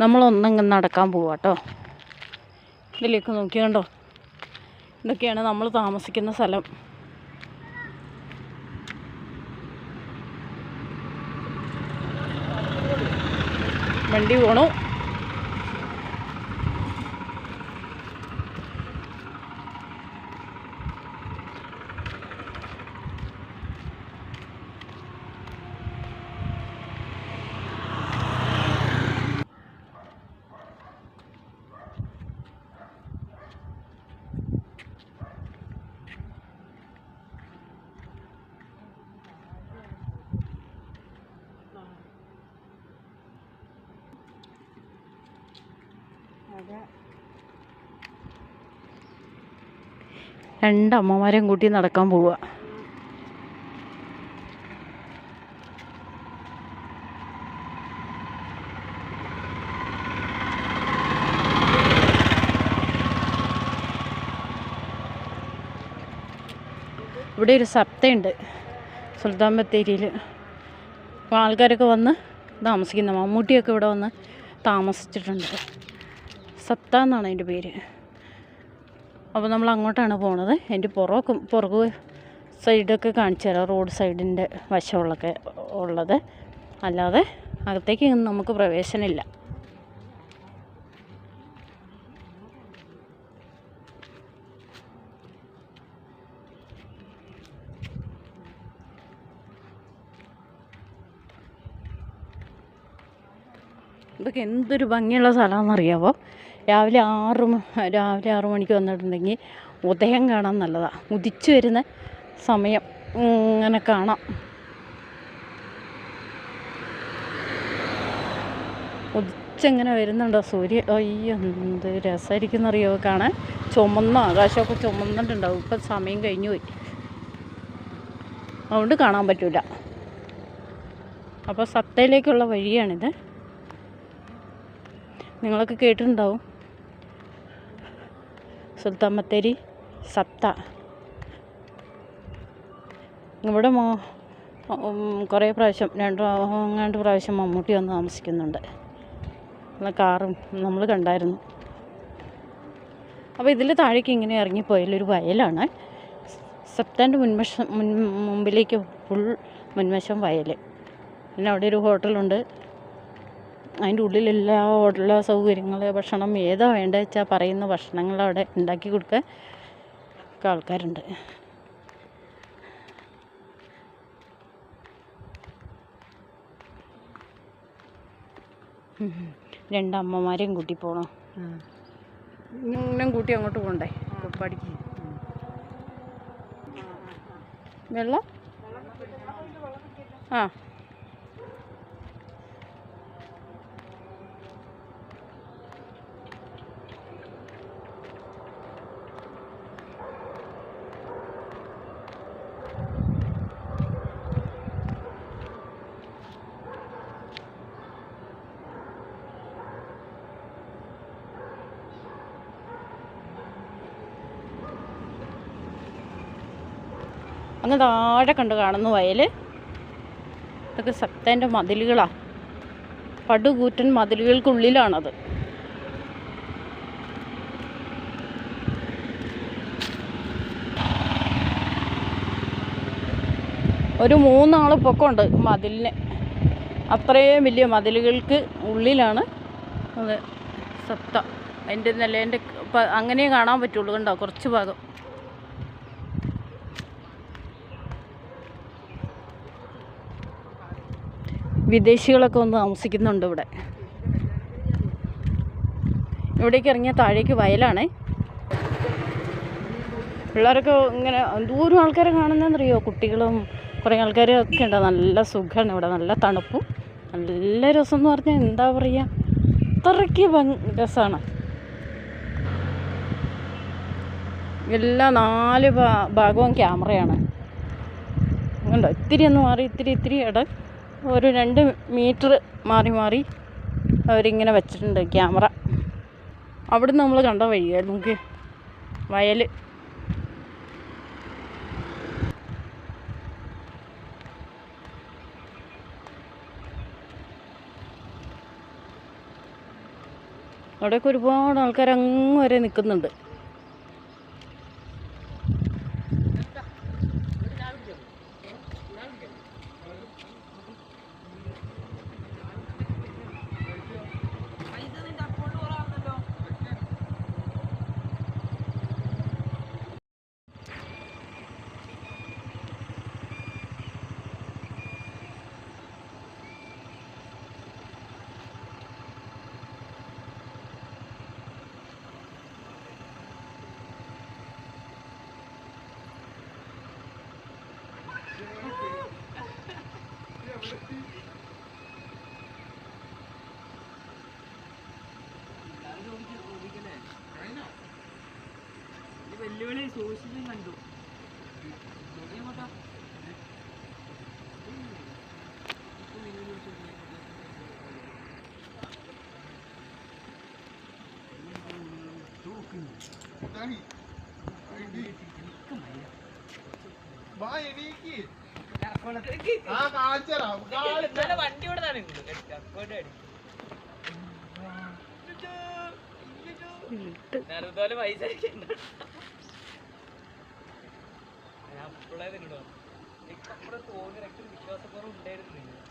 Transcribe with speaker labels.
Speaker 1: നമ്മളൊന്നങ്ങ് നടക്കാൻ പോവാ കേട്ടോ ഇതിലേക്ക് നോക്കി കണ്ടോ? ഇതൊക്കെയാണ് നമ്മൾ താമസിക്കുന്ന സ്ഥലം. വണ്ടി പോണു. രണ്ട് അമ്മമാരെയും കൂട്ടി നടക്കാൻ പോവുക ഇവിടെ ഒരു സപ്തയുണ്ട്. സുൽത്താൻ ബത്തേരിയിൽ ആൾക്കാരൊക്കെ വന്ന് താമസിക്കുന്ന. മമ്മൂട്ടിയൊക്കെ ഇവിടെ വന്ന് താമസിച്ചിട്ടുണ്ട്. സപ്ത എന്നാണ് അതിന്റെ പേര്. അപ്പോൾ നമ്മൾ അങ്ങോട്ടാണ് പോണത്. എന്റെ പുറമൊക്കെ പുറകു സൈഡൊക്കെ കാണിച്ചു തരാം. റോഡ് സൈഡിന്റെ വശമുള്ളൊക്കെ ഉള്ളത്. അല്ലാതെ അകത്തേക്ക് നമുക്ക് പ്രവേശനമില്ല. ഇതൊക്കെ എന്തൊരു ഭംഗിയുള്ള സ്ഥലമാണെന്നറിയാവോ? രാവിലെ ആറ് രാവിലെ ആറു മണിക്ക് വന്നിട്ടുണ്ടെങ്കിൽ ഉദയം കാണാൻ നല്ലതാണ് ഉദിച്ചു വരുന്ന സമയം ഇങ്ങനെ കാണാം. ഉദിച്ചെങ്ങനെ വരുന്നുണ്ടോ സൂര്യ? അയ്യോ എന്ത് രസമായിരിക്കുന്നറിയോ കാണാൻ. ചുമന്ന ആകാശമൊക്കെ ചുമന്നിട്ടുണ്ടാവും. ഇപ്പം സമയം കഴിഞ്ഞു പോയി. അതുകൊണ്ട് കാണാൻ പറ്റില്ല അപ്പോൾ സത്തയിലേക്കുള്ള വഴിയാണിത്. നിങ്ങളൊക്കെ കേട്ടിട്ടുണ്ടാവും. സുൽത്താൻ ബത്തേരി സപ്ത. ഇവിടെ മോ കുറേ പ്രാവശ്യം രണ്ട് അങ്ങാണ്ട് പ്രാവശ്യം മമ്മൂട്ടി വന്ന് താമസിക്കുന്നുണ്ട്. കാറും നമ്മൾ കണ്ടായിരുന്നു. അപ്പോൾ ഇതിൽ താഴേക്ക് ഇങ്ങനെ ഇറങ്ങിപ്പോയാലൊരു വയലാണ്. സപ്താന്റെ മുൻവശം മുൻ മുമ്പിലേക്ക് ഫുൾ മുൻവശം വയൽ പിന്നെ അവിടെ ഒരു ഹോട്ടലുണ്ട്. അതിന്റെ എല്ലാ ഹോട്ടല സൗകര്യങ്ങൾ ഭക്ഷണം ഏതാ വേണ്ടത് വെച്ചാൽ പറയുന്ന ഭക്ഷണങ്ങൾ അവിടെ ഉണ്ടാക്കി കൊടുക്കാൻ ഒക്കെ ആൾക്കാരുണ്ട്. രണ്ടമ്മമാരെയും കൂട്ടി പോകണം ഇങ്ങനെ കൂട്ടി അങ്ങോട്ട് പോകണ്ടേ പഠിക്ക് വെള്ളം? ആ. അങ്ങ് താഴെ കണ്ട് കാണുന്ന വയൽ ഇതൊക്കെ സത്തേന്റെ മതിലുകളാണ് പടുകൂറ്റൻ മതിലുകൾക്കുള്ളിലാണത്. ഒരു മൂന്നാൾ പൊക്കമുണ്ട് മതിലിന്. അത്രയും വലിയ മതിലുകൾക്ക് ഉള്ളിലാണ് അത് സത്ത അതിന്റെ നിലേന്റെ അങ്ങനെ കാണാൻ പറ്റുള്ളൂ കണ്ടോ? കുറച്ച് ഭാഗം. വിദേശികളൊക്കെ ഒന്ന് താമസിക്കുന്നുണ്ട് ഇവിടെ. ഇവിടേക്ക് ഇറങ്ങിയ താഴേക്ക് വയലാണേ. പിള്ളേരൊക്കെ ഇങ്ങനെ ദൂരം ആൾക്കാരെ കാണുന്നതെന്നറിയോ? കുട്ടികളും കുറേ ആൾക്കാരും ഒക്കെ ഉണ്ട്. നല്ല സുഖമാണ് ഇവിടെ. നല്ല തണുപ്പും. നല്ല രസം എന്ന് പറഞ്ഞാൽ എന്താ പറയുക അത്രയ്ക്ക് രസമാണ് എല്ലാ നാല് ഭാഗവും ക്യാമറയാണ്. കണ്ടോ ഇത്തിരി ഒന്ന് മാറി ഇത്തിരി ഇത്തിരി ഇട. ഒരു രണ്ട് മീറ്റർ മാറി മാറി അവരിങ്ങനെ വെച്ചിട്ടുണ്ട് ക്യാമറ. അവിടുന്ന് നമ്മൾ കണ്ട വഴിയായിരുന്നു നമുക്ക് വയൽ അവിടെയൊക്കെ ഒരുപാട് ആൾക്കാർ അങ്ങ് വരെ നിൽക്കുന്നുണ്ട്
Speaker 2: വെല്ലുവിളി സൂക്ഷിച്ചും കണ്ടു എങ്ങോട്ടാ
Speaker 3: കാണിച്ചരാ
Speaker 2: ഇന്നലെ വണ്ടി ഇവിടെ പൈസ ഞാൻ അപ്പോഴേ നിന്നോട് എനിക്ക് അപ്പുറം തോന്നി വിശ്വാസക്കുറവ് ഉണ്ടായിരുന്നു